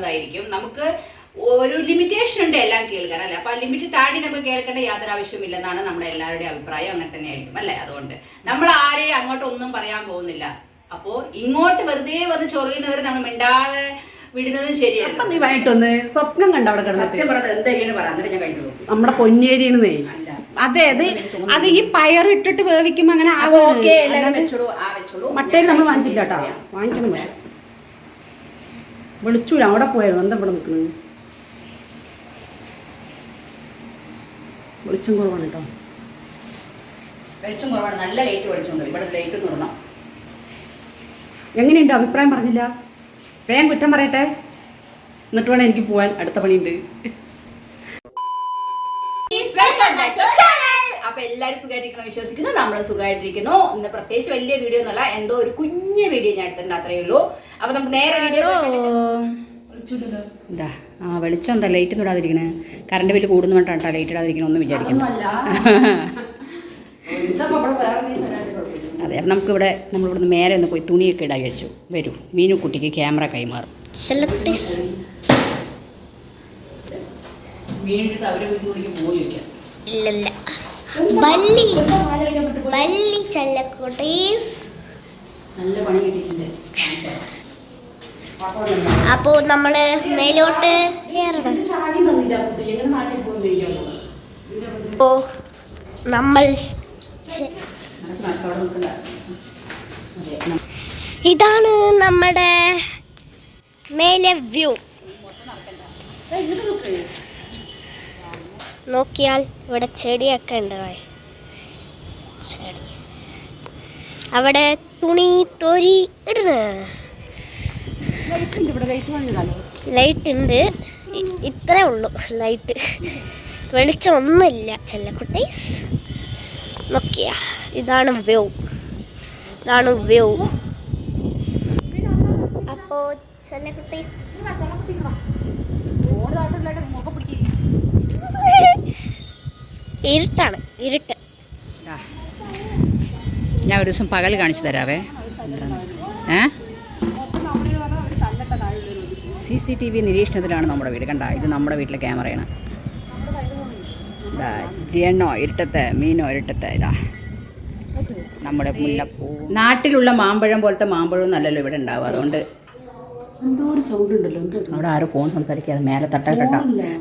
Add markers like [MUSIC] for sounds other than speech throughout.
കേൾക്കുന്നതായിരിക്കും നമുക്ക് ഒരു ലിമിറ്റേഷൻ ഉണ്ട് എല്ലാം കേൾക്കാൻ അല്ലേ? അപ്പൊ ആ ലിമിറ്റ് താഴെ നമുക്ക് കേൾക്കേണ്ട യാതൊരു ആവശ്യമില്ലെന്നാണ് നമ്മുടെ എല്ലാവരുടെയും അഭിപ്രായം. അങ്ങനെ തന്നെയായിരിക്കും അല്ലേ? അതുകൊണ്ട് നമ്മൾ ആരെയും അങ്ങോട്ട് ഒന്നും പറയാൻ പോകുന്നില്ല. അപ്പോ ഇങ്ങോട്ട് വെറുതെ വന്ന് ചൊറിയുന്നവരെ നമ്മൾ മിണ്ടാതെ വിടുന്നത് ശരിയാണ് അപ്പൊ നീ വൈകിട്ടൊന്ന് സ്വപ്നം കണ്ട അവിടെ സത്യം പറഞ്ഞത് എന്തെങ്കിലും പറയാം ഞാൻ കഴിഞ്ഞു നമ്മുടെ പൊന്നേരിന്നേ അല്ല. അതെ അത് അത് ഈ പയറിട്ടിട്ട് വേവിക്കുമ്പോ അങ്ങനെ ഓക്കെ ആ മട്ടേരി നമ്മൾ വാങ്ങിച്ചില്ല കേട്ടോ. വാങ്ങിക്കണം പക്ഷെ. വിളിച്ചൂല അവിടെ പോയായിരുന്നു. എന്താ ഇവിടെ നിൽക്കുന്നത്? വെളിച്ചം കുറവാണ് കേട്ടോ. വെളിച്ചം കുറവാണ്. നല്ല ലൈറ്റ് വെളിച്ചമുണ്ട്. ഇവിടെ ലൈറ്റ് നിർണം എങ്ങനെയുണ്ട്? അഭിപ്രായം പറഞ്ഞില്ല. വേഗം കുറ്റം പറയട്ടെ. എന്നിട്ട് വേണം എനിക്ക് പോവാൻ. അടുത്ത പണിയുണ്ട്. അപ്പൊ എല്ലാരും സുഖമായിട്ടിരിക്കണം വിശ്വസിക്കുന്നു. നമ്മൾ സുഖമായിട്ടിരിക്കുന്നു. ഇന്ന് പ്രത്യേകിച്ച് വലിയ വീഡിയോ ഒന്നല്ല എന്തോ ഒരു കുഞ്ഞു വീഡിയോ ഞാൻ എടുത്തിട്ടുണ്ട്. അത്രയേ ഉള്ളൂ. അപ്പൊ നമുക്ക് നേരെ എന്താ? ആ വെളിച്ചം എന്താ? ലൈറ്റ് ഒന്നും ഇടാതിരിക്കണേ. കറണ്ട് ബില്ല് കൂടുന്ന വേണ്ടിട്ടാ ലൈറ്റ് ഇടാതിരിക്കണമെന്ന് വിചാരിക്കുന്നു. [LAUGHS] അതെ അപ്പം നമുക്കിവിടെ നമ്മളിവിടുന്ന് മേലെ ഒന്ന് പോയി തുണിയൊക്കെ ഇടാൻ വിചാരിച്ചു. വരൂ. മീനു കുട്ടിക്ക് ക്യാമറ കൈമാറും. ഇല്ലല്ല. ബല്ലി. ബല്ലി ചല്ലക്കോട്ടീസ് നല്ല പണി കിട്ടിയിട്ടുണ്ട്. അപ്പോ നമ്മൾ മേലോട്ട് കയറണം നമ്മൾ ഇതാണ് നമ്മുടെ മേലെ വ്യൂ. നോക്കിയാൽ ഇവിടെ ചെടിയൊക്കെ ഉണ്ട് അവിടെ തുണി തൊരി ഇടുന്ന ലൈറ്റ് ഉണ്ട് ഇത്രേ ഉള്ളൂ ലൈറ്റ്. വെളിച്ചം ഒന്നുമില്ല ചെല്ലക്കുട്ടീസ് നോക്കിയ. ഇതാണ് വ്യൂ. ഇതാണ് വ്യൂ. അപ്പോ ചെല്ലക്കുട്ടി ഇരുട്ടാണ്. ഇരുട്ട്. ഞാൻ ഒരു ദിവസം പകൽ കാണിച്ചു തരാവേ. ഏ? സി സി ടി വി നിരീക്ഷണത്തിലാണ് നമ്മുടെ വീട്. കണ്ട ഇത് നമ്മുടെ വീട്ടിലെ ക്യാമറയാണ്. ഇതാ ജിയണ്ണോ ഇരുട്ടത്ത് മീനോ ഇരുട്ടത്ത് ഇതാ. നമ്മുടെ മുല്ലപ്പൂ നാട്ടിലുള്ള മാമ്പഴം പോലത്തെ മാമ്പഴവും നല്ലല്ലോ ഇവിടെ ഉണ്ടാവും അതുകൊണ്ട് എന്തോ ഒരു സൗണ്ട് ഉണ്ടല്ലോ അവിടെ ആരും ഫോൺ സംസാരിക്കാതെ മേലെ തട്ടട്ട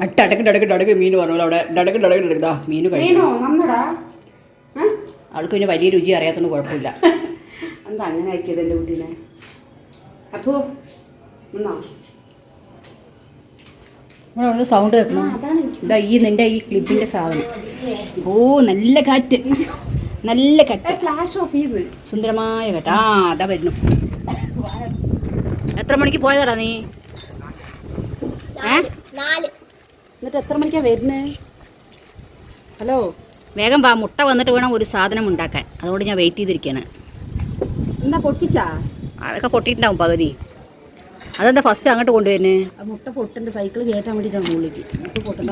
അട്ട അടക്ക് ഡടക്ക് ഡടക്ക് മീൻ പറഞ്ഞു അവിടെ. ഡടക്ക് ഡടക്ക് ഡടക്ക് ഇതാ മീൻ ഏ? അവൾക്ക് പിന്നെ വലിയ രുചി അറിയാത്തതുകൊണ്ട് കുഴപ്പമില്ല. [LAUGHS] എന്താ അങ്ങനെ ആക്കിയത് എന്റെ കുട്ടീനെ? അപ്പോ എന്നാ അവിടെ സൗണ്ട് കേൾക്കണം? ഇതാ ഈ നിന്റെ ഈ ക്ലിപ്പിന്റെ സാധനം. ഓ നല്ല കാറ്റ് നല്ല കാറ്റ് ഫ്ലാഷ് ഓഫ് ചെയ്ത്. സുന്ദരമായ കാറ്റ് ആ അതാ വരുന്നു. എത്ര മണിക്ക് പോയതാടാ നീ? ഏ? എന്നിട്ട് എത്ര മണിക്കാ വരുന്നേ? ഹലോ. വേഗം വാ മുട്ട വന്നിട്ട് വേണം ഒരു സാധനം ഉണ്ടാക്കാൻ. അതുകൊണ്ട് ഞാൻ വെയിറ്റ് ചെയ്തിരിക്കുകയാണ് എന്താ പൊട്ടിച്ചാ? അതൊക്കെ പൊട്ടിയിട്ടുണ്ടാവും പകുതി. അതെന്താ ഫസ്റ്റ് അങ്ങോട്ട് കൊണ്ടുവരുന്നേ? മുട്ട പൊട്ടന്റെ സൈക്കിൾ കയറ്റാൻ വേണ്ടിയിട്ടാണ് മുട്ട പൊട്ടണ്ട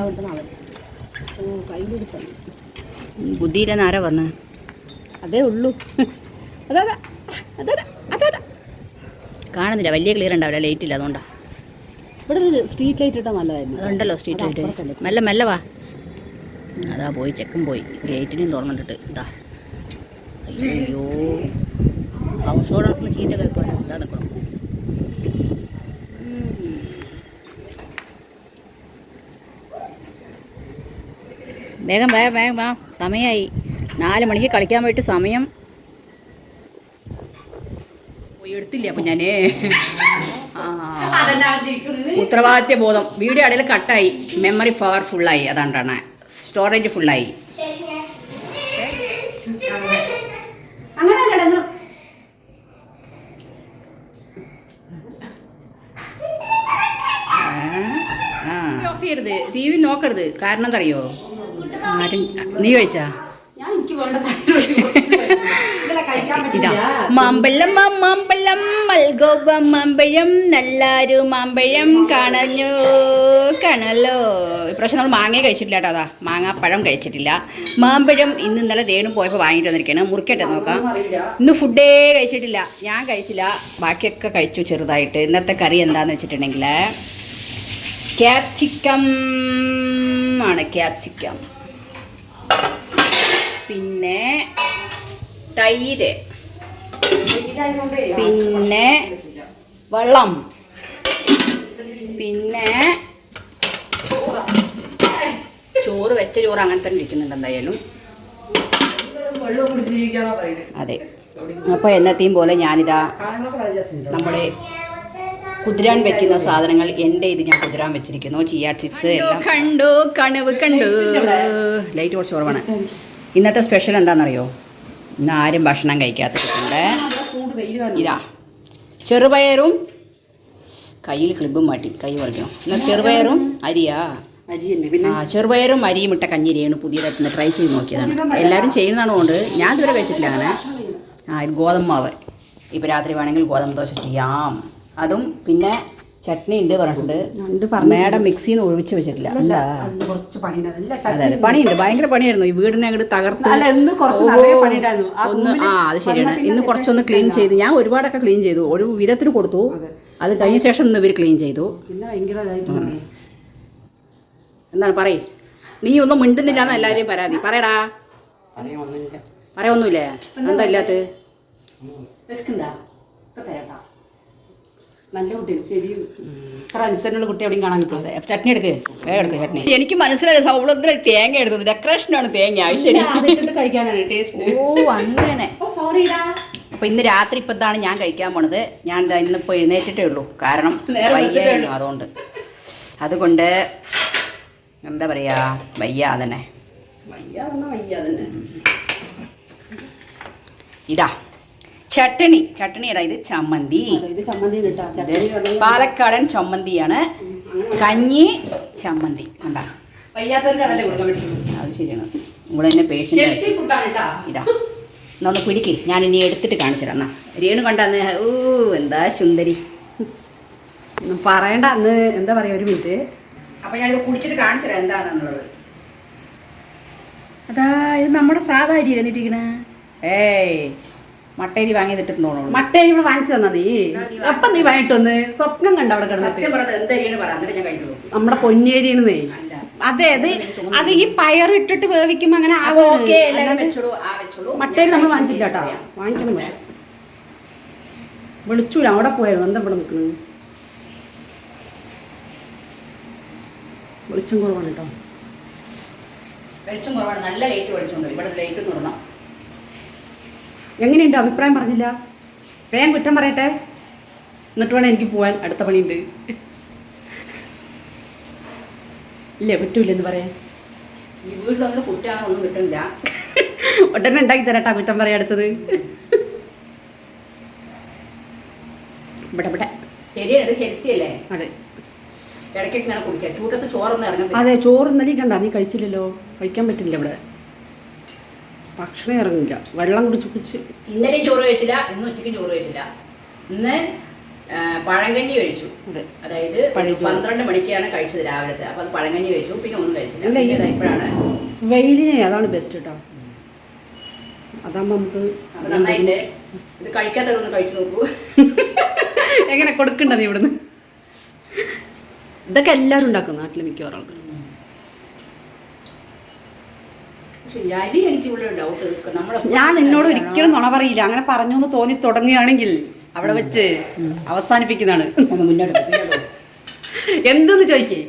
ഓ കയ്യിലെടുത്താണ് ബുദ്ധിയില്ലെന്ന് ആരാ പറഞ്ഞത് അതേ ഉള്ളൂ. അതാ അതാ അതാ അതാ അതാ കാണുന്നില്ല വലിയ ക്ലിയർ ഉണ്ടാവില്ല ലൈറ്റ് ഇല്ല അതുകൊണ്ടാ. ഇവിടെ ഒരു സ്ട്രീറ്റ് ലൈറ്റ് ഇട്ടാൽ നല്ലതായിരുന്നു. അതുണ്ടല്ലോ സ്ട്രീറ്റ് ലൈറ്റ് മെല്ലെ മെല്ലെ വാ. അതാ പോയി ചെക്കും പോയി. ഗേറ്റിനും തുറന്നിട്ടിട്ട് ഇതാ. അയ്യോ. ഹൗസ് ഓണറിന് ചീത്ത കേൾക്കുവാൻ ഇതാ നിൽക്കണം വേഗം വേഗം വേഗം വാ. സമയമായി നാല് മണിക്ക് കളിക്കാൻ പോയിട്ട് സമയം. പോയി എടുത്തില്ല അപ്പം ഞാൻ ഉത്തരവാദിത്യ ബോധം വീഡിയോ ഇടയിൽ കട്ടായി. മെമ്മറി പവർ ഫുള്ളായി അതാണ്ടാണ് സ്റ്റോറേജ് ഫുള്ളായി അങ്ങനെ ഓഫ് ചെയ്യരുത്. ടി വി നോക്കരുത്. കാരണം എന്താ അറിയോ ആരും നീ കഴിച്ചാ? മാമ്പഴം മാമ്പഴം മൽഗോവ മാമ്പഴം നല്ലാരു മാമ്പഴം കാണഞ്ഞു കാണല്ലോ. ഇപ്രാവശ്യം നമ്മൾ മാങ്ങ കഴിച്ചിട്ടില്ല കേട്ടോ അതാ. മാങ്ങാപ്പഴം പഴം കഴിച്ചിട്ടില്ല. മാമ്പഴം ഇന്ന് ഇന്നലെ രേണു പോയപ്പോൾ വാങ്ങിയിട്ട് വന്നിരിക്കുകയാണ് മുറിക്കട്ടെ നോക്കാം. ഇന്ന് ഫുഡേ കഴിച്ചിട്ടില്ല. ഞാൻ കഴിച്ചില്ല. ബാക്കിയൊക്കെ കഴിച്ചു ചെറുതായിട്ട്. ഇന്നത്തെ കറി എന്താന്ന് വെച്ചിട്ടുണ്ടെങ്കിൽ ക്യാപ്സിക്കം ആണ്. ക്യാപ്സിക്കം. പിന്നെ തൈര്. പിന്നെ വെള്ളം. പിന്നെ ചോറ് വെച്ച ചോറ് അങ്ങനെ തന്നെ ഇരിക്കുന്നുണ്ട് എന്തായാലും. അതെ. അപ്പോൾ എന്നത്തെയും പോലെ ഞാനിതാ നമ്മുടെ കുതിരാൻ വെക്കുന്ന സാധനങ്ങൾ എന്റെ ഇത് ഞാൻ കുതിരാൻ വെച്ചിരിക്കുന്നു. ചിയാ ചിപ്സ് എല്ലാം. കണ്ടു കണവ് കണ്ടു? ലൈറ്റ് കുറച്ച് കുറവാണ്. ഇന്നത്തെ സ്പെഷ്യൽ എന്താണെന്നറിയോ? ഇന്ന് ആരും ഭക്ഷണം കഴിക്കാത്തിട്ടുണ്ട് ചൂട് ഇതാ. ചെറുപയറും കയ്യിൽ ക്ലിബും മാറ്റി കൈ പറിക്കണം എന്നാൽ ചെറുപയറും അരിയാ. അരി തന്നെ പിന്നെ? ആ ചെറുപയറും അരിയും ഇട്ട കഞ്ഞിരിയാണ് പുതിയതായിട്ട് ട്രൈ ചെയ്ത് നോക്കിയതാണ്. എല്ലാവരും ചെയ്യുന്നതാണ് കൊണ്ട് ഞാൻ ഇതുവരെ കഴിച്ചിട്ടില്ല അങ്ങനെ. ആ ഇത് ഗോതമ്പ് മാവ് ഇപ്പോൾ രാത്രി വേണമെങ്കിൽ ഗോതമ്പ് ദോശ ചെയ്യാം. അതും പിന്നെ ചട്നി ഉണ്ട് പറഞ്ഞിട്ടുണ്ട്. മേഡം മിക്സിന്ന് ഒഴിച്ച് വെച്ചിട്ടില്ല. അല്ല. അതെ അതെ. പണിയുണ്ട്. ഭയങ്കര പണിയായിരുന്നു. ഈ വീടിനെ അങ്ങോട്ട് തകർത്ത് അല്ല, കുറച്ച് ഓ, പണിയുണ്ടായിരുന്നു. ആ ഒന്ന് ആ അത് ശരിയാണ്. ഇന്ന് കുറച്ചൊന്ന് ക്ലീൻ ചെയ്ത് ഞാൻ ഒരുപാടൊക്കെ ക്ലീൻ ചെയ്തു. ഒരു വിധത്തിന് കൊടുത്തു. അത്. കഴിഞ്ഞ ശേഷം ഇന്ന് ഇവർ ക്ലീൻ ചെയ്തു. എന്താണ് പറയും. നീ ഒന്നും മിണ്ടുന്നില്ല എന്ന് എല്ലാവരെയും പരാതി. പറയടാ. പറയൊന്നുമില്ലേ എന്താ ഇല്ലാത്ത വിശക്കുണ്ടാ ഇപ്പൊ തരാട്ടാ നല്ല കുട്ടി ശരി ഇത്ര അനുസരണമുള്ള കുട്ടി എവിടെയും കാണാൻ കിട്ടും അതെ ചട്നി എടുക്ക് വേഗം എടുക്ക് ചട്നി. എനിക്ക് മനസ്സിലായി സൗഹൃദത്തിൽ തേങ്ങ എടുത്തത്. ഡെക്കറേഷനാണ് തേങ്ങ അത് ശരി. അതിട്ടിട്ട് കഴിക്കാനാണ് ടേസ്റ്റ് ഓ അങ്ങനെ. സോറിടാ അപ്പൊ ഇന്ന് രാത്രി ഇപ്പൊ ഇതാണ് ഞാൻ കഴിക്കാൻ പോണത്. ഞാൻ ദാ ഇന്നിപ്പോ എഴുന്നേറ്റിട്ടേ ഉള്ളൂ. കാരണം വയ്യായിരുന്നു അതുകൊണ്ട്. അതുകൊണ്ട് എന്താ പറയാ വയ്യ അതന്നെ വയ്യ തന്നെ. ഇതാ. ചട്ടണി ചട്ടണി അതായത് ഇത് ചമ്മന്തി ഇത് ചമ്മന്തി പാലക്കാടൻ ചമ്മന്തിയാണ്. കഞ്ഞി ചമ്മന്തി. കണ്ടാ? അത് ശരിയാണ്. ഇവിടെ എന്നെ പേഷ്യന്റ് ഇതാ. എന്നൊന്ന് പിടിക്ക് ഞാൻ ഇനി എടുത്തിട്ട് കാണിച്ചിടാം എന്നാ. രേണു കണ്ടാന്ന് ഓ എന്താ സുന്ദരി. ഒന്നും പറയണ്ട അന്ന്. എന്താ പറയാ ഒരു മിനിറ്റ്. അപ്പൊ ഞാനിത് കുടിച്ചിട്ട് കാണിച്ചിടാം എന്താണെന്നുള്ളത്. അതാ ഇത് നമ്മുടെ സാധാ അരി എന്നിട്ടിരിക്കണ ഏയ്. മട്ടേരി വാങ്ങിയതിട്ടുണ്ടോ മട്ടേരി ഇവിടെ വാങ്ങിച്ചു തന്നാ നീ? എപ്പം നീ വാങ്ങിട്ടൊന്ന്? സ്വപ്നം കണ്ട അവിടെ കിടന്നിട്ട്. നമ്മുടെ പൊന്നേരിന്ന് അതെ അത് അത് ഈ പയറിട്ടിട്ട് വേവിക്കുമ്പോ അങ്ങനെ അപ്പൊ മട്ടേരി നമ്മൾ വാങ്ങിച്ചില്ല കേട്ടോ. വാങ്ങിക്കണം പക്ഷെ വിളിച്ചൂല അവിടെ പോയായിരുന്നു. എന്താ ഇവിടെ നിൽക്കുന്നത് വെളിച്ചം കുറവാണ് കേട്ടോ. വെളിച്ചം കുറവാണ്. നല്ല ലൈറ്റ് വെളിച്ചമുണ്ട് ഇവിടെ ലൈറ്റ് നിർണം എങ്ങനെയുണ്ട്? അഭിപ്രായം പറഞ്ഞില്ല. വേഗം കുറ്റം പറയട്ടെ. എന്നിട്ട് വേണം എനിക്ക് പോവാൻ. അടുത്ത പണിയുണ്ട്. ഇല്ല പറ്റൂല എന്ന് പറയാൻ ഈ വീട്ടിലൊന്നും കുറ്റാണൊന്നും കിട്ടില്ല [LAUGHS] ഉടനെ ഉണ്ടാക്കി തരാട്ടാ കുറ്റം പറയാ അടുത്തത്. ഇവിടെ ഇവിടെ. ശരിയാണ് ഇത് ഹെൽത്തി അല്ലേ? അതെ. ഇടയ്ക്കൊക്കെ ഇങ്ങനെ കുടിക്കാം. ചൂട്ടത്ത് ചോറൊന്നും ഇറങ്ങത്തില്ല. അതെ ചോറ് ഇന്നലെ കണ്ട നീ കഴിച്ചില്ലല്ലോ. കഴിക്കാൻ പറ്റില്ല ഇവിടെ. ഭക്ഷണം ഇറങ്ങില്ല. വെള്ളം കുടിച്ച് കുടിച്ച്. ഇന്നലെയും ചോറ് കഴിച്ചില്ല ഇന്ന് ഉച്ചയ്ക്കും ചോറ് കഴിച്ചില്ല. ഇന്ന് പഴങ്കഞ്ഞി കഴിച്ചു. അതായത്. പന്ത്രണ്ട് മണിക്കാണ് കഴിച്ചത് രാവിലത്തെ. അപ്പൊ അത് പഴങ്കഞ്ഞി കഴിച്ചു പിന്നെ ഒന്നും കഴിച്ചില്ല. ഇപ്പോഴാണ്. വെയിലിനെ അതാണ് ബെസ്റ്റ് കേട്ടോ അതാകുമ്പോ നമുക്ക് ഇത് നന്നായിട്ട് ഇത് കഴിക്കാത്തവരൊന്ന് കഴിച്ചു നോക്കൂ. എങ്ങനെ കൊടുക്കണ്ടത് ഇവിടുന്ന്? ഇതൊക്കെ എല്ലാവരും ഉണ്ടാക്കും നാട്ടിൽ മിക്കവാറും ആൾക്കാർ പക്ഷെ ഈ അരി എനിക്ക് ഇവിടെ ഡൗട്ട് നമ്മളെ ഞാൻ നിന്നോട് ഒരിക്കലും നുണ പറയില്ല. അങ്ങനെ പറഞ്ഞു എന്ന് തോന്നി തുടങ്ങുകയാണെങ്കിൽ അവിടെ വെച്ച് അവസാനിപ്പിക്കുന്നതാണ്. എന്തെന്ന് ചോദിക്കേ?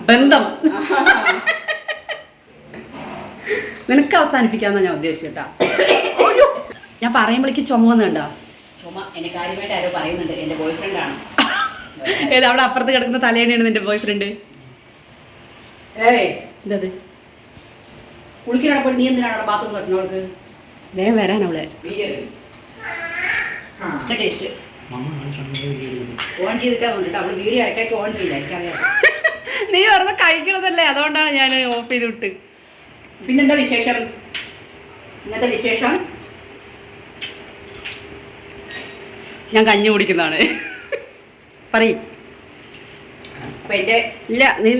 ബന്ധം. നിനക്ക് അവസാനിപ്പിക്കാന്നാ ഞാൻ ഉദ്ദേശിച്ചേട്ടാ. ഞാൻ പറയുമ്പോഴേക്ക് ചുമ വന്നുണ്ടോ ചുമ. കാര്യമായിട്ട് ആരോ പറയുന്നുണ്ട്. എന്റെ ബോയ് ആണ്. ഏത് അവിടെ അപ്പുറത്ത് കിടക്കുന്ന തലേനെയാണ് നിന്റെ ബോയ്ഫ്രണ്ട് ഏയ്. എന്തത്? കുളിക്കാനപ്പോൾ നീ എന്തിനാണ് അവിടെ ബാത്റൂം കെട്ടണവൾക്ക് വേഗം വരാൻ അവളെ. ടേസ്റ്റ് ഓൺ ചെയ്തിട്ടാ വന്നിട്ട് അവൾ വീഡിയോ ഓൺ ചെയ്യില്ല നീ പറഞ്ഞ കഴിക്കണതല്ലേ? അതുകൊണ്ടാണ് ഞാൻ ഓഫ് ചെയ്ത് വിട്ട്. പിന്നെന്താ വിശേഷം? ഇന്നത്തെ വിശേഷം? ഞാൻ കഞ്ഞി കുടിക്കുന്നതാണ്. പറയ്. ഇല്ല നീ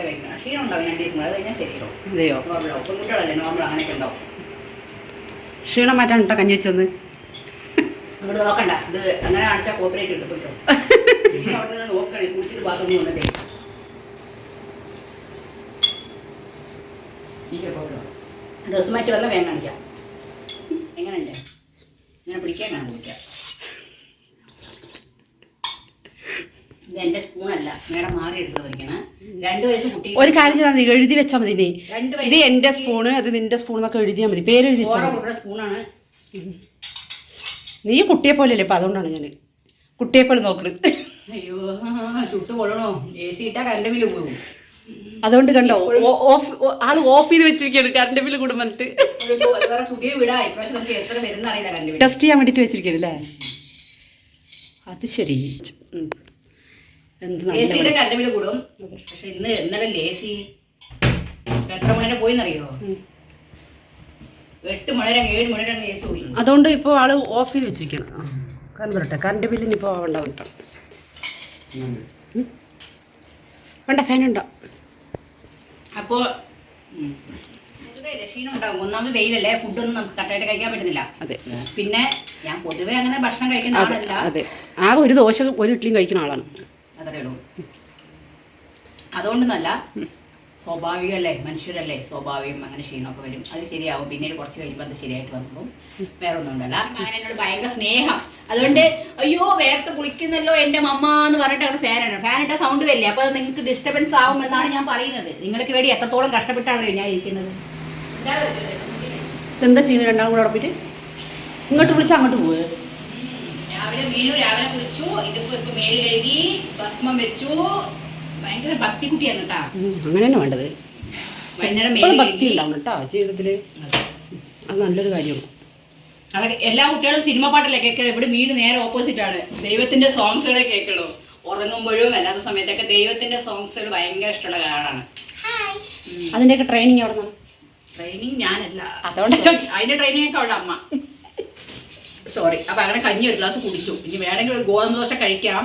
കഴിക്കണം. ക്ഷീണം ഉണ്ട് അതെയോ? ക്ഷീണം മാറ്റാൻ കഞ്ഞി ഇവിടെ നോക്കണ്ട. ഇത് അങ്ങനെ കാണിച്ചാൽ കോപ്പറേറ്റ് കിട്ടും പോയിക്കോ. [LAUGHS] നീ അവിടെ പോയിട്ട് ബാത്റൂമിൽ വന്നിട്ടേ. ഡ്രസ് മാറ്റി വന്ന വേഗം കാണിക്കാം. എങ്ങനെയുണ്ട്? ഇങ്ങനെ പിടിക്കാൻ കാണാൻ പിടിക്കാം ഇത് എന്റെ സ്പൂണല്ല മേഡം മാറി എടുത്ത് വയ്ക്കണം രണ്ട് വയസ്സ് കുട്ടി ഒരു കാര്യം ചെയ്താൽ മതി എഴുതി വെച്ചാൽ മതി നീ രണ്ട് ഇത് എന്റെ സ്പൂണ് അത് നിന്റെ സ്പൂൺ എന്നൊക്കെ എഴുതിയാൽ മതി. പേര് എഴുതി വെച്ചാൽ ഓറ മതി. കൊടുക്കുന്ന സ്പൂണാണ് നീ കുട്ടിയെ പോലെയല്ലേ? ഇപ്പൊ അതുകൊണ്ടാണ് ഞാൻ കുട്ടിയെ പോലെ നോക്കണത് അയ്യോ ചുട്ടു കൊള്ളണോ? എ സി ഇട്ടാ കറണ്ട് ബില്ല് പോകും അതുകൊണ്ട് കണ്ടോ ഓ- ഓഫ് ഓ- ആൾ ഓഫ് ചെയ്ത് വെച്ചിരിക്കുകയാണ് കറണ്ട് ബില്ല് കൂടെ വന്നിട്ട് ഒരു വേറെ പുതിയ വീടാ. ഇപ്രാവശ്യം നമുക്ക് എത്ര വരുന്ന അറിയില്ല കറണ്ട് ബില്ല് ടെസ്റ്റ് ചെയ്യാൻ വേണ്ടിട്ട് വെച്ചിരിക്കുകയാണ് അല്ലേ അത് ശരി. ഉം. എന്ത് എ സിയുടെ നല്ല കറണ്ട് ബില്ല് കൂടും. പക്ഷെ ഇന്ന് ഇന്നലെ ലേസി എത്ര മണിവരെ പോയിന്നറിയോ? എട്ട് മണി വരെ ഏഴ് മണി വരെ എ പോയി. അതുകൊണ്ട് ഇപ്പോൾ ആൾ ഓഫ് ചെയ്ത് വെച്ചിരിക്കണം. കറണ്ട് വരട്ടെ. കറണ്ട് ബില്ലിന് ഇപ്പോൾ വേണ്ട കേട്ടോ. വേണ്ട ഫാൻ ഉണ്ടോ? അപ്പോൾ പൊതുവെ ക്ഷീണം ഉണ്ടാകും ഒന്നാമത് വെയിലല്ലേ. ഫുഡൊന്നും നമുക്ക് കറക്റ്റായിട്ട് കഴിക്കാൻ പറ്റുന്നില്ല. അതെ. പിന്നെ ഞാൻ പൊതുവേ അങ്ങനെ ഭക്ഷണം കഴിക്കുന്ന ആളല്ല. അതെ. ആ ഒരു ദോശ ഒരു ഇഡ്ഡലിയും കഴിക്കുന്ന ആളാണ്. അത്രേ ഉള്ളൂ. അതുകൊണ്ടൊന്നല്ല സ്വാഭാവികമല്ലേ മനുഷ്യരല്ലേ സ്വാഭാവികം അങ്ങനെ ക്ഷീണമൊക്കെ വരും. അത് ശരിയാവും. പിന്നീട് കുറച്ച് കഴിയുമ്പോൾ അത് ശരിയായിട്ട് വന്നപ്പോൾ വേറെ ഒന്നും ഉണ്ടല്ല എന്നോട് ഭയങ്കര സ്നേഹം. അതുകൊണ്ട് അയ്യോ വേർത്ത് കുളിക്കുന്നല്ലോ എന്റെ മമ്മ എന്ന് പറഞ്ഞിട്ട് അവിടെ ഫാനാണ് ഫാനിട്ട സൗണ്ട് വരില്ലേ? അപ്പോൾ നിങ്ങൾക്ക് ഡിസ്റ്റർബൻസ് ആവും എന്നാണ് ഞാൻ പറയുന്നത്. നിങ്ങൾക്ക് വേണ്ടി എത്രത്തോളം കഷ്ടപ്പെട്ടാണല്ലോ ഞാൻ ഇരിക്കുന്നത്. എന്താ ചെയ്യുന്നത്? രണ്ടാം കൂടെ ഉറപ്പിട്ട് ഇങ്ങോട്ട് വിളിച്ചാൽ അങ്ങോട്ട് പോവുക രാവിലെ മീനു രാവിലെ കുളിച്ചു ഇതിപ്പോ ഇപ്പൊ മേൽ കഴുകി ഭസ്മം വെച്ചു. ഭയങ്കര ഭക്തി കുട്ടിയാണ് കേട്ടാ. അങ്ങനെ തന്നെ വേണ്ടത്. വൈകുന്നേരം എപ്പോഴും മേൽ ഭക്തി ഉണ്ടാവണം ഉണ്ടാവും കേട്ടോ ജീവിതത്തിൽ. അത് നല്ലൊരു കാര്യമാണ്. അതൊക്കെ എല്ലാ കുട്ടികളും സിനിമ പാട്ടല്ലേ കേൾക്കുക? ഇവിടെ വീട് നേരെ ഓപ്പോസിറ്റ് ആണ്. ദൈവത്തിന്റെ സോങ്സുകളെ കേൾക്കുള്ളൂ. ഉറങ്ങുമ്പോഴും അല്ലാത്ത സമയത്തൊക്കെ ദൈവത്തിന്റെ സോങ്സുകൾ ഭയങ്കര ഇഷ്ടമുള്ള കാരണമാണ് അതിന്റെയൊക്കെ ട്രെയിനിങ് അവിടെ നിന്നാണ് ട്രെയിനിങ് ഞാനല്ല. അതുകൊണ്ട് അതിന്റെ ട്രെയിനിങ് ഒക്കെ അവിടെ അമ്മ. സോറി അപ്പൊ അങ്ങനെ കഞ്ഞി ഒരു ഗ്ലാസ് കുടിച്ചു. ഇനി വേണമെങ്കിൽ ഒരു ഗോതമ്പ് ദോശ കഴിക്കാം.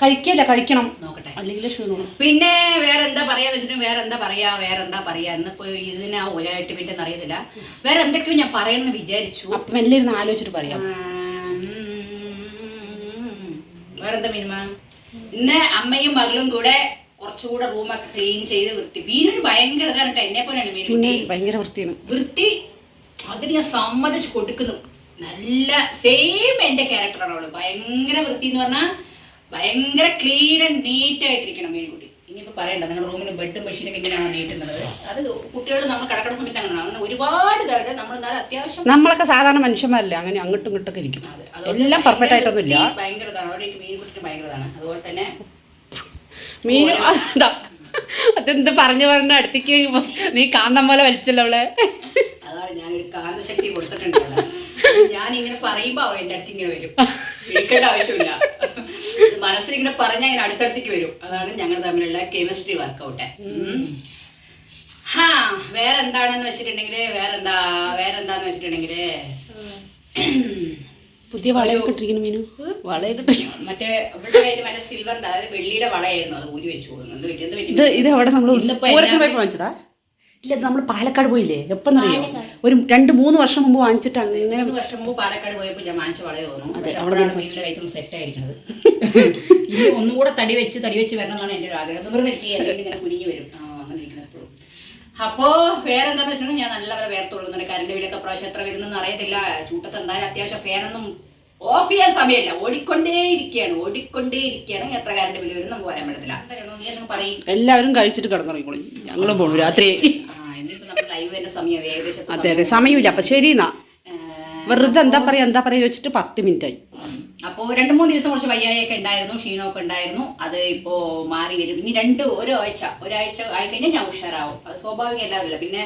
കഴിക്കല്ല കഴിക്കണം. നോക്കട്ടെ. അല്ലെങ്കിൽ പിന്നെ വേറെ എന്താ പറയാന്ന് വെച്ചിട്ടുണ്ടെങ്കിൽ വേറെ എന്താ പറയാ വേറെ എന്താ പറയാ? ഇന്നിപ്പോ ഇതിനാ ഒരായിട്ട് പിന്നെ അറിയത്തില്ല. വേറെ എന്തൊക്കെയോ ഞാൻ പറയണമെന്ന് വിചാരിച്ചു. അപ്പം ആലോചിച്ചിട്ട് പറയാം. വേറെന്താ മിനിമ? ഇന്ന് അമ്മയും മകളും കൂടെ കുറച്ചുകൂടെ റൂമൊക്കെ ക്ലീൻ ചെയ്ത് വൃത്തി. മീനൊരു ഭയങ്കര ഇതാണ് കേട്ടോ. എന്നെ പോലെയാണ് മീൻ ഭയങ്കര വൃത്തിയാണ്. വൃത്തി അതിന് ഞാൻ സമ്മതിച്ച് കൊടുക്കുന്നു. നല്ല സെയിം എന്റെ ക്യാരക്ടറാണ് അവൾ. ഭയങ്കര വൃത്തി എന്ന് പറഞ്ഞാൽ ഭയങ്കര ക്ലീൻ ആൻഡ് നീറ്റ് ആയിട്ടിരിക്കണം മീൻകുട്ടി. ഇനിയിപ്പോൾ പറയണ്ട നിങ്ങളുടെ റൂമിലും ബെഡും മെഷീനും ഇങ്ങനെയാണ് നീട്ടുന്നത് അത് കുട്ടികൾ നമ്മൾ കിടക്കുന്ന സമയത്ത് അങ്ങനെയാണ് അങ്ങനെ ഒരുപാട് ഇതായിട്ട് നമ്മൾ എന്നാലും അത്യാവശ്യം നമ്മളൊക്കെ സാധാരണ മനുഷ്യന്മാരല്ലേ അങ്ങനെ അങ്ങോട്ടും ഇങ്ങോട്ടൊക്കെ ഇരിക്കും. എല്ലാം പെർഫെക്റ്റ് ആയിട്ടൊന്നുമില്ല. ഇല്ല ഭയങ്കര അവിടെ എനിക്ക് മീൻ ഭയങ്കരതാണ്. അതുപോലെ തന്നെ മീൻ അതാ അതെന്ത് പറഞ്ഞു പറഞ്ഞ അടുത്തേക്ക് നീ കാന്തം പോലെ വലിച്ചല്ലോ അവളെ? അതാണ് ഞാനൊരു കാന്തശക്തി കൊടുത്തിട്ടുണ്ട്. ഞാൻ ഇങ്ങനെ പറയുമ്പോ അവ എന്റെ അടുത്ത് ഇങ്ങനെ വരും. വിളിക്കേണ്ട ആവശ്യമില്ല. മനസ്സിൽ ഇങ്ങനെ പറഞ്ഞാൽ ഇങ്ങനെ അടുത്തടുത്തേക്ക് വരും. അതാണ് ഞങ്ങൾ തമ്മിലുള്ള കെമിസ്ട്രി വർക്കൗട്ട് ഹാ വേറെ എന്താണെന്ന് വെച്ചിട്ടുണ്ടെങ്കിൽ വേറെന്താ വേറെന്താന്ന് വെച്ചിട്ടുണ്ടെങ്കിൽ പുതിയ വളയൊക്കെ ഇട്ടിരിക്കുന്നു മീനു. വളയൊക്കെ മറ്റേ മറ്റേ സിൽവറിന്റെ അതായത് വെള്ളിയുടെ വളയായിരുന്നു. അത് ഊരി വെച്ചു ഇത് ഇത് അവിടെ നമ്മൾ വാങ്ങിച്ചതാ ഇല്ല നമ്മൾ പാലക്കാട് പോയില്ലേ? എപ്പം അറിയോ ഒരു രണ്ട് മൂന്ന് വർഷം മുമ്പ് വാങ്ങിച്ചിട്ടാണ് ഇങ്ങനെ വർഷം മുമ്പ് പാലക്കാട് പോയപ്പോൾ ഞാൻ വാങ്ങിച്ച വളരെ തോന്നും അതെ, അവിടെ അവിടെയാണ് സെറ്റ് ആയിരിക്കുന്നത്. ഇനി ഒന്നും കൂടെ തടി വെച്ച് തടി വെച്ച് വരണം എന്നാണ് എന്റെ ഒരു ആഗ്രഹം. വെറുതെ ഇങ്ങനെ കുനിഞ്ഞു വരും. അപ്പോ വേറെ എന്താന്ന് വെച്ചിട്ടുണ്ടെങ്കിൽ ഞാൻ നല്ലപോലെ വേർത്ത് കൊടുക്കുന്നുണ്ട് കറണ്ട് ബില്ലൊക്കെ പ്രാവശ്യം എത്ര വരുന്നെന്ന് അറിയത്തില്ല. ചൂട്ടത്ത് എന്തായാലും അത്യാവശ്യം ഫാനൊന്നും ഓഫ് ചെയ്യാൻ സമയമില്ല. ഓടിക്കൊണ്ടേ ഇരിക്കുകയാണ് ഓടിക്കൊണ്ടേ ഇരിക്കുകയാണ് എത്ര കറണ്ട് ബില്ല് വരും നമുക്ക് പറയാൻ പറ്റത്തില്ല. പറയും എല്ലാവരും കഴിച്ചിട്ട് കിടന്നുറങ്ങിക്കോളി. ഞങ്ങളും പോണു രാത്രി. അതെ അതെ. സമയമില്ല. അപ്പൊ ശരി എന്നാ വെറുതെ എന്താ പറയാ എന്താ പറയാ ചോദിച്ചിട്ട് പത്ത് മിനിറ്റ് ആയി അപ്പോൾ രണ്ട് മൂന്ന് ദിവസം കുറച്ച് വയ്യായൊക്കെ ഉണ്ടായിരുന്നു ക്ഷീണമൊക്കെ ഉണ്ടായിരുന്നു. അത് ഇപ്പോ മാറി വരും. ഇനി രണ്ട് ഒരാഴ്ച ഒരാഴ്ച ആയിക്കഴിഞ്ഞാൽ ഞാൻ ഉഷാറാവും. അത് സ്വാഭാവികം എല്ലാവരും പിന്നെ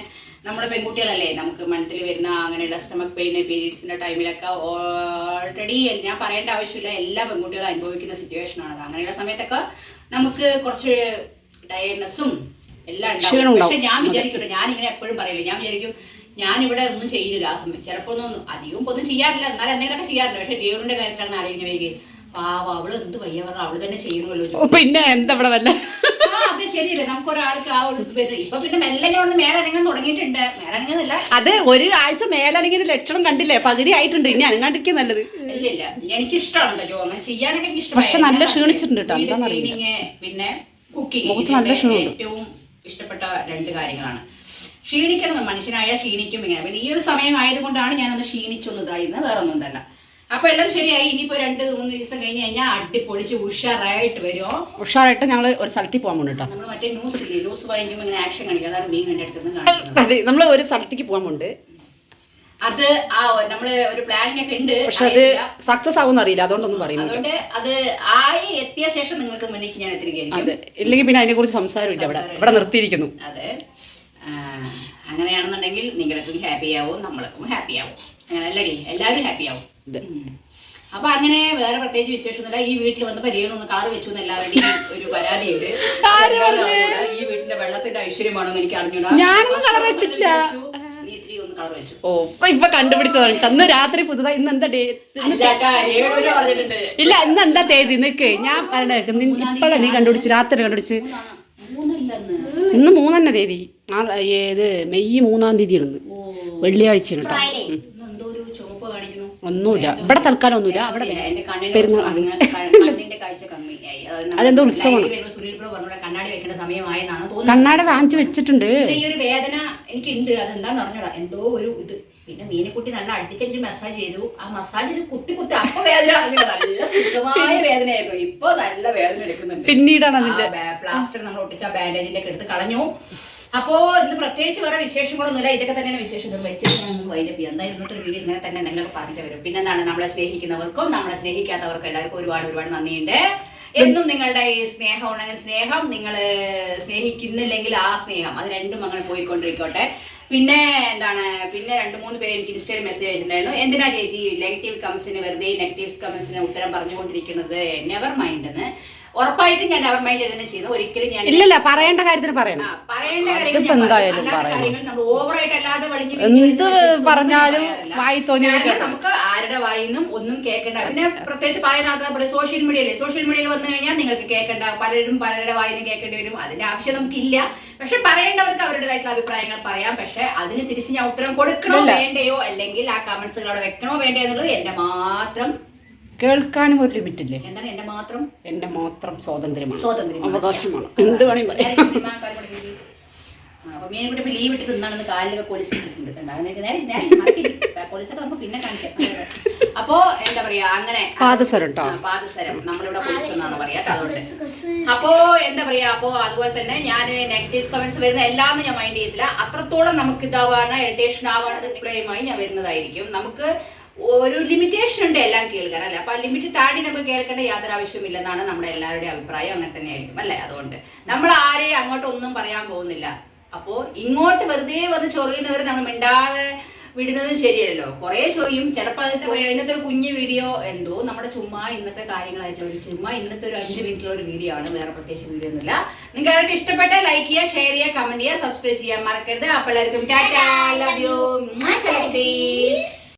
നമ്മൾ പെൺകുട്ടികളല്ലേ നമുക്ക് മന്ത്ലി വരുന്ന അങ്ങനെയുള്ള സ്റ്റമക് പെയിൻ പീരീഡ്സിന്റെ ടൈമിലൊക്കെ ഓൾറെഡി ഞാൻ പറയേണ്ട ആവശ്യമില്ല. എല്ലാ പെൺകുട്ടികളും അനുഭവിക്കുന്ന സിറ്റുവേഷനാണ് അത് അങ്ങനെയുള്ള സമയത്തൊക്കെ നമുക്ക് കുറച്ച് ടയർനെസ്സും എല്ലാം ഉണ്ടാവും. പക്ഷെ ഞാൻ വിചാരിക്കട്ടെ ഞാൻ ഇങ്ങനെ എപ്പോഴും പറയില്ല ഞാൻ വിചാരിക്കും ഞാനിവിടെ ഒന്നും ചെയ്യില്ല ആ സമയം ചിലപ്പോൾ ഒന്നും അധികം ഒന്നും ചെയ്യാറില്ല. എന്നാലും എന്തെങ്കിലുമൊക്കെ ചെയ്യാറുണ്ട്. പക്ഷെ ഡേവിഡിന്റെ കാര്യത്തിലാണ് ആലോചന വൈകി പാവ അവൾ എന്ത് വയ്യ പറഞ്ഞ അവൾ തന്നെ ചെയ്യണമല്ലോ. പിന്നെ എന്താ ഇവിടെ വല്ല? അത് ശരിയല്ലേ. നമുക്ക് ഒരാൾക്ക് ആ ഒരു ഇത് ഇപ്പൊ പിന്നെ മെല്ലനെ ഒന്ന് മേലനങ്ങാൻ തുടങ്ങിയിട്ടുണ്ട്. മേലനങ്ങുന്നില്ല. അത് ഒരു ആഴ്ച മേലല്ലെങ്കിൽ ലക്ഷണം കണ്ടില്ലേ? പകുതി ആയിട്ടുണ്ട്. ഇനി അനങ്ങാണ്ടിരിക്കുക നല്ലത്. ഇല്ല എനിക്ക് ഇഷ്ടമാണ് ജോ ചെയ്യാനൊക്കെ എനിക്ക് ഇഷ്ടം പക്ഷെ നല്ല ക്ഷീണിച്ചിട്ടുണ്ട് കേട്ടോ, വീട് എന്താന്നറിയില്ല. പിന്നെ കുക്കിംഗ്. മുഖത്ത് നല്ല ക്ഷീണമുണ്ട്. ഏറ്റവും ഇഷ്ടപ്പെട്ട രണ്ട് കാര്യങ്ങളാണ്. ക്ഷീണിക്കുന്നത് മനുഷ്യനായ ക്ഷീണിക്കും ഇങ്ങനെ. പിന്നെ ഈ ഒരു സമയം ആയതുകൊണ്ടാണ് ഞാനൊന്ന് ക്ഷീണിച്ചൊന്ന് ഇതായിരുന്നത് വേറെ ഒന്നും ഉണ്ടല്ല അപ്പൊ എല്ലാം ശരിയായി. ഇനിയിപ്പോ രണ്ട് മൂന്ന് ദിവസം കഴിഞ്ഞ് കഴിഞ്ഞാൽ അടിപൊളിച്ച് ഉഷാറായിട്ട് വരും ഉഷാറായിട്ട് ഞങ്ങൾ ഒരു സ്ഥലത്തിൽ പോകാൻ കേട്ടോ. നമ്മൾ മറ്റേ ന്യൂസ് ഇല്ലേ? ന്യൂസ് വായിക്കുമ്പോൾ ഇങ്ങനെ ആക്ഷൻ കാണിക്കുക അതാണ് മീൻ കണ്ട അടുത്ത് അതെ നമ്മൾ ഒരു സ്ഥലത്തേക്ക് പോകാൻ പോണ്ട് അത് ആ നമ്മൾ ഒരു പ്ലാനിങ് ഒക്കെ ഉണ്ട്. പക്ഷെ അത്. സക്സസ് ആവും അറിയില്ല. അതുകൊണ്ടൊന്നും പറയുന്നില്ല. അതുകൊണ്ട് അത് ആയി എത്തിയ ശേഷം നിങ്ങൾക്ക് മുന്നിലേക്ക് ഞാൻ എത്തിരിക്കുകയായിരിക്കും അതെ. ഇല്ലെങ്കിൽ പിന്നെ അതിനെ കുറിച്ച് സംസാരമില്ല. അവിടെ ഇവിടെ നിർത്തിയിരിക്കുന്നു. അതെ. അങ്ങനെയാണെന്നുണ്ടെങ്കിൽ നിങ്ങൾക്കും ഹാപ്പി ആവും നമ്മൾക്കും ഹാപ്പി ആവും. അങ്ങനെ അല്ലേ? എല്ലാവരും ഹാപ്പി ആവും. ഉം. അപ്പൊ അങ്ങനെ വേറെ പ്രത്യേകിച്ച് വിശേഷമൊന്നുമില്ല. ഈ വീട്ടിൽ വന്ന് പരിഗണന ഒന്ന് കളർ വെച്ചു എന്ന് എല്ലാവരുടെയും ഒരു പരാതിയുണ്ട്. ഈ വീട്ടിന്റെ വെള്ളത്തിന്റെ ഐശ്വര്യമാണോ എനിക്ക് അറിഞ്ഞൂടാ. ഞാനൊന്നും വെച്ചിട്ടില്ല. കളർ വെച്ചു. ഓ ഇപ്പൊ ഇപ്പൊ കണ്ടുപിടിച്ചതാണ്. ഇന്ന് രാത്രി പുതുതായി ഇന്ന് എന്താ ഇല്ല ഇന്ന് എന്താ തീയതി നിക്ക്. ഞാൻ ഇപ്പഴാ നീ കണ്ടുപിടിച്ച് രാത്രി കണ്ടുപിടിച്ച്. ഇന്ന് മൂന്നെണ്ണ തീയതി ഏത്? മെയ് മൂന്നാം തീയതി ആണ് വെള്ളിയാഴ്ച വെള്ളിയാഴ്ചയാണ് കേട്ടോ ഇന്ന് എന്തോ ഒരു ചുമപ്പ് കാണിക്കുന്നു ഒന്നുമില്ല. ഇവിടെ തൽക്കാലം ഒന്നുമില്ല അവിടെ പെരുന്നാൾ അതെന്തോ ഉത്സവമാണ്. കണ്ണാടി വാങ്ങിച്ചു വെച്ചിട്ടുണ്ട്. ഈ ഒരു വേദന എനിക്കുണ്ട്. അതെന്താന്ന് പറഞ്ഞോടാ? എന്തോ ഒരു ഇത്. പിന്നെ മീനക്കുട്ടി നല്ല അടിച്ചടിച്ച് മസാജ് ചെയ്തു. ആ മസാജിന് കുത്തി കുത്തി അപ്പൊ വേദന. നല്ല സുഖമായ വേദനയായിരുന്നു. ഇപ്പൊ നല്ല വേദന എടുക്കുന്നുണ്ട്. പിന്നീടാണ് പ്ലാസ്റ്റർ നമ്മൾ ഒട്ടിച്ച ബാൻഡേജിന്റെ ഒക്കെ എടുത്ത് കളഞ്ഞു. അപ്പോ ഇന്ന് പ്രത്യേകിച്ച് വേറെ വിശേഷങ്ങളൊന്നുമില്ല ഇതൊക്കെ തന്നെയാണ് വിശേഷം. ഇത് വെച്ചിട്ട് ഞാൻ വൈൻഡപ്പ് ചെയ്യാം എന്തായാലും ഒരു വീഡിയോ ഇങ്ങനെ തന്നെ നിങ്ങൾക്ക് പറഞ്ഞിട്ട് വരും. പിന്നെ എന്താണ്? നമ്മളെ സ്നേഹിക്കുന്നവർക്കും നമ്മളെ സ്നേഹിക്കാത്തവർക്കും എല്ലാവർക്കും ഒരുപാട് ഒരുപാട് നന്ദിയുണ്ട്. എന്നും നിങ്ങളുടെ ഈ സ്നേഹം ഉണ്ടെങ്കിൽ സ്നേഹം നിങ്ങൾ സ്നേഹിക്കുന്നില്ലെങ്കിൽ ആ സ്നേഹം. അത് രണ്ടും അങ്ങനെ പോയിക്കൊണ്ടിരിക്കോട്ടെ. പിന്നെ എന്താണ്? പിന്നെ രണ്ട് മൂന്ന് പേര് എനിക്ക് ഇൻസ്റ്റയിൽ മെസ്സേജ് അയച്ചിട്ടുണ്ടായിരുന്നു. എന്തിനാ ചേച്ചി? നെഗറ്റീവ് കമൻസിന് വെറുതെ നെഗറ്റീവ് കമൻസിന് ഉത്തരം പറഞ്ഞുകൊണ്ടിരിക്കുന്നത്? നെവർ മൈൻഡ് എന്ന്. ഉറപ്പായിട്ടും ഞാൻ അവർ മൈൻഡ് തന്നെ ചെയ്യുന്നു. ഒരിക്കലും ഞാൻ ഇല്ലല്ല പറയേണ്ട കാര്യത്തിന് പറയണം. പറയേണ്ട കാര്യങ്ങൾ നമ്മൾ ഓവറായിട്ട് അല്ലാതെ വലിഞ്ഞ് എന്ത് പറഞ്ഞാലും വായി നമുക്ക് ആരുടെ വായിന്നും ഒന്നും കേൾക്കണ്ട. പിന്നെ പ്രത്യേകിച്ച് പറയുന്ന ആൾക്കാർ പറയും സോഷ്യൽ മീഡിയയിലെ സോഷ്യൽ മീഡിയയിൽ വന്നു കഴിഞ്ഞാൽ നിങ്ങൾക്ക് കേൾക്കേണ്ട. പലരും പലരുടെ വായിന്നും കേൾക്കേണ്ടി വരും. അതിന്റെ ആവശ്യം നമുക്കില്ല. പക്ഷെ പറയേണ്ടവർക്ക് അവരുടേതായിട്ടുള്ള അഭിപ്രായങ്ങൾ പറയാം. പക്ഷെ അതിന് തിരിച്ച് ഞാൻ ഉത്തരം കൊടുക്കണോ വേണ്ടയോ? അല്ലെങ്കിൽ ആ കമന്റ്സുകൾ അവിടെ വെക്കണോ വേണ്ടയോ എന്നുള്ളത് എന്റെ മാത്രം കേൾക്കാനും ഒരു ലിമിറ്റ് ഇല്ലേ എന്താണ് മാത്രം? എന്റെ മാത്രം സ്വാതന്ത്ര്യമാണ്. സ്വാതന്ത്ര്യം അവകാശമാണ്. എന്ത് വേണമെങ്കിൽ പറയാം. അപ്പൊ മീനെ കൂട്ടി ലീവ് ഇട്ട് തിന്നാണെന്ന് കാലിലൊക്കെ നമുക്ക് പിന്നെ കാണിക്കാം. അപ്പോ എന്താ പറയാ അങ്ങനെ പാദസരം പാദസരം. നമ്മളിവിടെ പൊളിച്ചെന്നാണ് പറയാ അതുകൊണ്ട്. അപ്പോ എന്താ പറയാ അപ്പോ അതുപോലെ തന്നെ ഞാൻ നെഗറ്റീവ് കമന്റ്സ് വരുന്ന എല്ലാം ഞാൻ മൈൻഡ് ചെയ്തില്ല അത്രത്തോളം നമുക്ക് ഇതാവാണ് ഇറിറ്റേഷൻ ആവാണ് ഞാൻ വരുന്നതായിരിക്കും. നമുക്ക് ഒരു ലിമിറ്റേഷൻ ഉണ്ട് എല്ലാം കേൾക്കാൻ അല്ലെ? അപ്പൊ ആ ലിമിറ്റ് താടി നമുക്ക് കേൾക്കേണ്ട യാതൊരു ആവശ്യമില്ലെന്നാണ് നമ്മുടെ എല്ലാവരുടെയും അഭിപ്രായം. അങ്ങനെ തന്നെ ആയിരിക്കും അല്ലെ? അതുകൊണ്ട് നമ്മൾ ആരെയും അങ്ങോട്ട് ഒന്നും പറയാൻ പോകുന്നില്ല. അപ്പോ ഇങ്ങോട്ട് വെറുതെ വന്ന് ചൊറിയുന്നവർ നമ്മൾ മിണ്ടാതെ വിടുന്നത് ശരിയല്ലോ കുറെ ചൊറിയും. ചിലപ്പോൾ അതിന്റെ ഇന്നത്തെ ഒരു കുഞ്ഞു വീഡിയോ എന്തോ നമ്മുടെ ചുമ്മാ ഇന്നത്തെ കാര്യങ്ങളായിട്ടുള്ള ഒരു ചുമ്മാ ഇന്നത്തെ ഒരു അഞ്ച് മിനിറ്റിലുള്ള ഒരു വീഡിയോ ആണ്. വേറെ പ്രത്യേകിച്ച് വീഡിയോ ഒന്നുമില്ല. നിങ്ങൾക്ക് അവർക്ക് ഇഷ്ടപ്പെട്ട ലൈക്ക് ചെയ്യുക ഷെയർ ചെയ്യുക കമന്റ് ചെയ്യുക സബ്സ്ക്രൈബ് ചെയ്യാൻ മറക്കരുത്. അപ്പോൾ എല്ലാവർക്കും ടാറ്റാ. Love you please